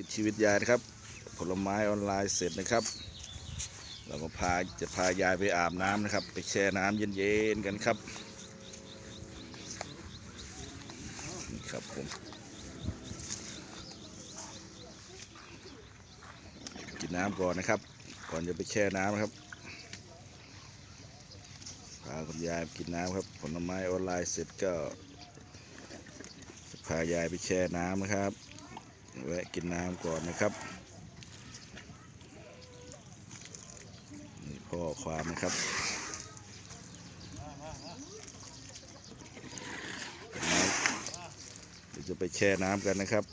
ติดชีวิตยายนะครับ ผลไม้ออนไลน์เสร็จนะครับ เราก็พาจะพายายไปอาบน้ำนะครับ ไปแช่น้ำเย็นๆกันครับนี่ครับผมกินน้ำก่อนนะครับ ก่อนจะไปแช่น้ำนะครับพาคุณยายกินน้ำครับ ผลไม้ออนไลน์เสร็จก็พายายไปแช่น้ำนะครับ แวะกินน้ำก่อนนะครับนี่พ่อความนะครับเดี๋ยวจะไปแช่น้ำกันนะครับ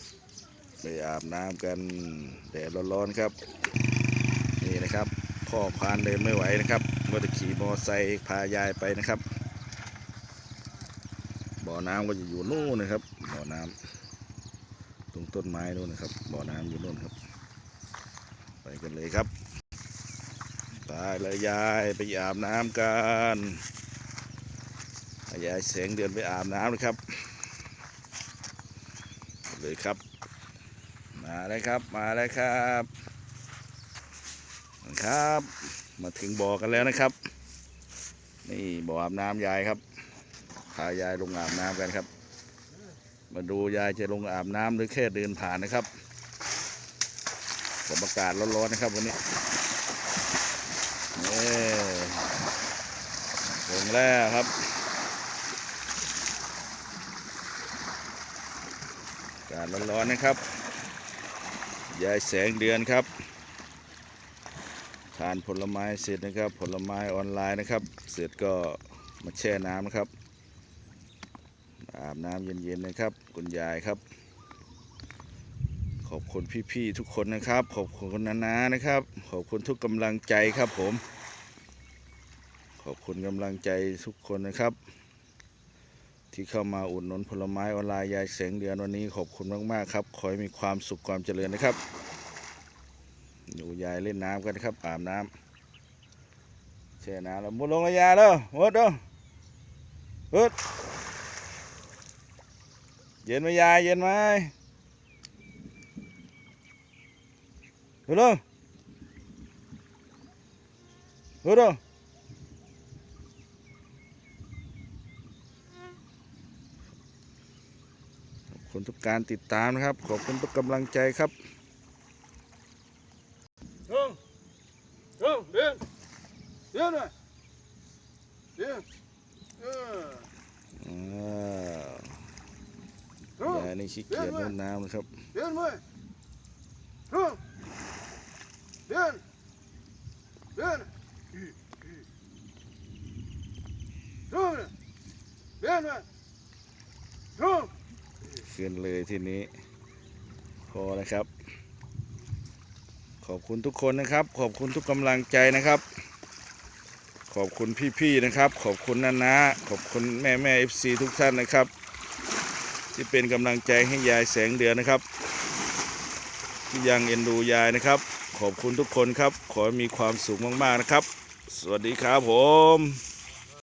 ไปอาบน้ำกันแดดร้อนๆครับ นี่นะครับพ่อควานเดินไม่ไหวนะครับก็จะขี่มอไซค์พายายไปนะครับ บ่อน้ำก็จะอยู่นู่นนะครับบ่อน้ำ ต้นไม้นู่นนะครับ บ่อน้ำอยู่นู่นครับ ไปกันเลยครับไปเลยยายไปอาบน้ำกันยายแสงเดือนไปอาบน้ำนะครับ เลยครับ มาเลยครับมาเลยครับครับ มาถึงบ่อกันแล้วนะครับ นี่บ่ออาบน้ำยายครับพายายลงอาบน้ำกันครับ มาดูยายจะลงอาบน้ำหรือแค่เดินผ่านนะครับกับอากาศร้อนๆนะครับวันนี้นี่ลงแล้วครับอากาศร้อนๆนะครับ ยายแสงเดือนครับ ทานผลไม้เสร็จนะครับ ผลไม้ออนไลน์นะครับ เสร็จก็มาแช่น้ำนะครับ อาบน้ำเย็นๆนะครับ คุณยายครับ ขอบคุณพี่ๆทุกคนนะครับ ขอบคุณนานานะครับ ขอบคุณทุกกำลังใจครับผม ขอบคุณกำลังใจทุกคนนะครับ ที่เข้ามาอุดหนุนผลไม้ออนไลน์ยายแสงเดือนวันนี้ขอบคุณมากๆครับขอให้มีความสุขความเจริญนะครับดูยายเล่นน้ำกันครับอาบน้ำแช่น้ำแล้วมุดลงเลยยายแล้วมุดเด้อมุด เย็นไหมยายเย็นไหมดูดูดูดูขอบคุณทุกการติดตามนะครับ ขอบคุณทุกกำลังใจครับลงลงเดินเดินมาเดินเออ อ้าวยายนี่ขี้เกียจเล่นน้ำนะครับเดินมาลงเดินเดินลงเดินมาลงขึ้นเลยทีนี้ พอแล้วครับ ขอบคุณทุกคนนะครับ ขอบคุณทุกกำลังใจนะครับ ขอบคุณพี่ๆนะครับ ขอบคุณนานาขอบคุณแม่แม่เอฟซีทุกท่านนะครับ ที่เป็นกำลังใจให้ยายแสงเดือนนะครับ ที่ยังเอ็นดูยายนะครับ ขอบคุณทุกคนครับ ขอให้มีความสุขมากๆนะครับ สวัสดีครับผม